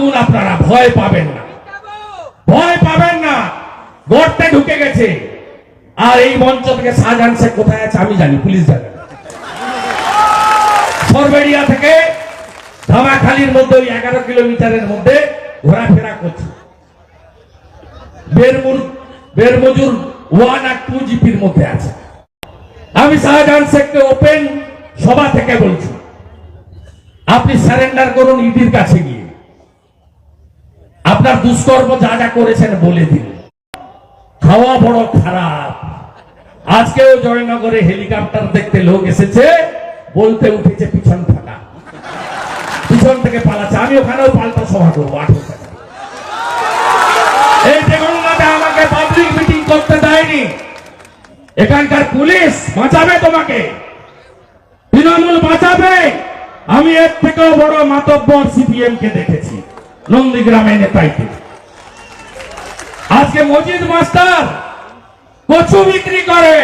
আগুন আপনারা ভয় পাবেন না। ভয় পাবেন না। গর্তে ঢুকে গেছে। আর এই মঞ্চ থেকে শাহজাহান শেখ কোথায় আছে আমি জানি, পুলিশ জানে। সরবেরিয়া থেকে ধামাখালির মধ্যে ওই এগারো কিলোমিটারের মধ্যে ঘোরাফেরা করছে। বেরমুর, বেরমজুর ওয়ান আর টু জিপির মধ্যে আছে। আমি শাহজাহান শেখকে ওপেন সভা থেকে বলছি, আপনি সারেন্ডার করুন ইডির কাছে গিয়ে। আপনার দুষ্কর্ম যা যা করেছেন বলে দিন। খাওয়া বড় খারাপ। আজকেও জয়নগরে হেলিকপ্টার দেখতে লোক এসেছে, বলতে উঠেছে পিছন ফাঁকা পিছন থেকে পালাচ্ছে। আমি ওখানেও পাল্টা সভা করব আমাকে পাবলিক মিটিং করতে দেয়নি। এখানকার পুলিশ বাঁচাবে তোমাকে। তৃণমূল বাঁচাবে। আমি এর থেকেও বড় মাতব্বর সিপিএম কে দেখেছি। নন্দীগ্রামে নেতাইতে আজকে মজিদ মাস্টার কচু বিক্রি করে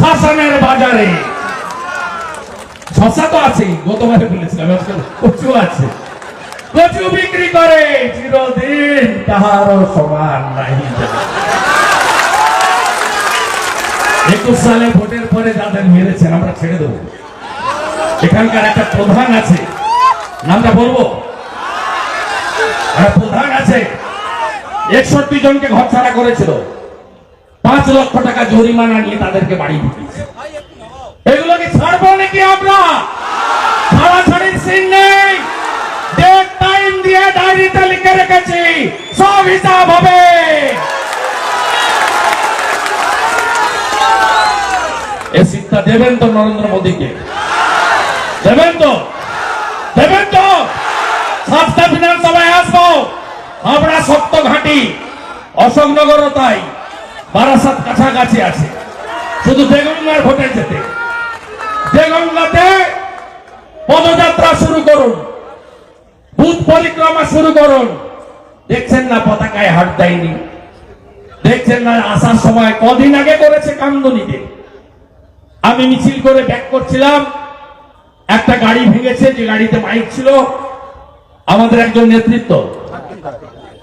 খাসানের বাজারে। শশা তো আছে গতবারে বলেছিলাম কচু আছে। কচু বিক্রি করে চিরদিন তাহারও সমান নাই একুশ সালে ভোটের পরে যাদের মেরেছেন, আমরা ছেড়ে দেবো। এখানকার একটা প্রধান আছে, নামটা বলব? প্রধান আছে। একষট্টি জনকে ঘর ছাড়া করেছিল। পাঁচ লক্ষ টাকা জরিমানা নিয়ে তাদেরকে বাড়ি ঢুকিয়েছে। এগুলোকে নাকি আমরা? ছাড়াছাড়ির সিন নেই। টাইম দিয়ে ডায়েরিতে লিখে রেখেছি। সব হিসাব হবে। দেবেন তো নরেন্দ্র মোদীকে? দেবেন তো? দেবেন তো? সাতটা আসব আমরা সপ্ত ঘাটি অশোকনগরও তাই, বারাসাত কাছাকাছি আছে। শুধু দেগঙ্গার ভোটে যেতে দেগঙ্গাতে পদযাত্রা শুরু করুন। বুথ পরিক্রমা শুরু করুন। দেখছেন না পতাকায় হাট দেয়নি। দেখছেন না আসার সময় কদিন আগে করেছে কামদনিতে। আমি মিছিল করে ব্যাক করছিলাম। একটা গাড়ি ভেঙেছে, যে গাড়িতে মাইক ছিল। আমাদের একজন নেতৃত্ব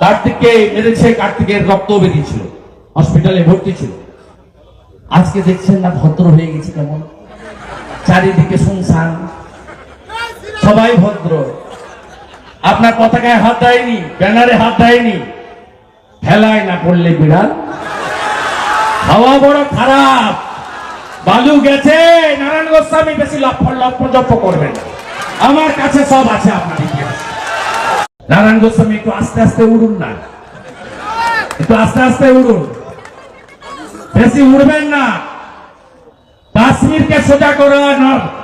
কার্তিককে মেরেছে, কার্তিকের রক্ত বেরিয়েছিল। হসপিটালে ভর্তি ছিল। আজকে দেখছেন না ভদ্র হয়ে গেছে কেমন? চারিদিকে শুনশান। সবাই ভদ্র। আপনার পতাকায় হাত দেয়নি, ব্যানারে হাত দেয়নি। খেলায় না পড়লে বিড়াল? হাওয়া বড় খারাপ। বালু গেছে, নারায়ণ গোস্বামী বেশি লপ্পর লপ্পর জপ করবেন। আমার কাছে সব আছে আপনার নারায়ণ গোস্বামী, একটু আস্তে আস্তে উড়ুন না। একটু আস্তে আস্তে উড়ুন। বেশি উড়বেন না। কাশ্মীরকে সোজা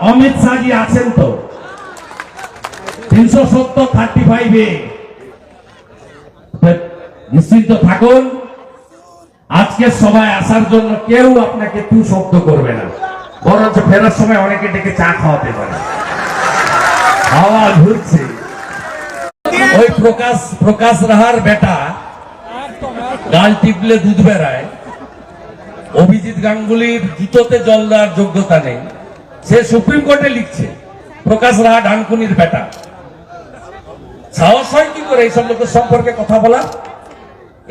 অমিত শাহজি আছেন তো। তিনশো সত্তর থার্টি ফাইভে। নিশ্চিন্ত থাকুন। আজকে সবাই আসার জন্য কেউ আপনাকে তু শব্দ করবে না। বরঞ্চ ফেরার সময় অনেকে ডেকে চা খাওয়াতে পারে। হাওয়া ঘুরছে প্রকাশ প্রকাশ রাহার বেটা। গাল টিপলে দুধ বেড়ায়। অভিজিৎ গাঙ্গুলির জুতোতে জল দেওয়ার যোগ্যতা নেই। সে সুপ্রিম কোর্টে লিখছে, প্রকাশ রাহা ডানকুনির বেটা। সাহস হয় কি করে এইসব লোকের সম্পর্কে কথা বলা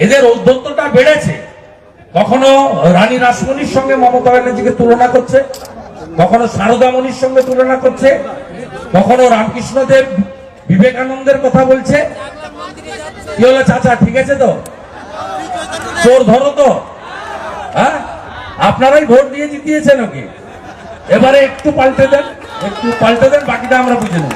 এদের ঔদ্ধত্যটা বেড়েছে। কখনো রানী রাসমণির সঙ্গে মমতা ব্যানার্জিকে তুলনা করছে, কখনো সারদামণির সঙ্গে তুলনা করছে, কখনো রামকৃষ্ণদেব বিবেকানন্দের কথা বলছে? কি হলো চাচা, ঠিক আছে তো? চোর ধরো তো। হ্যাঁ? আপনারাই ভোট দিয়ে জিতিয়েছেন ওকে এবারে একটু পাল্টে দেন, একটু পাল্টে দেন, বাকিটা আমরা বুঝে নেব।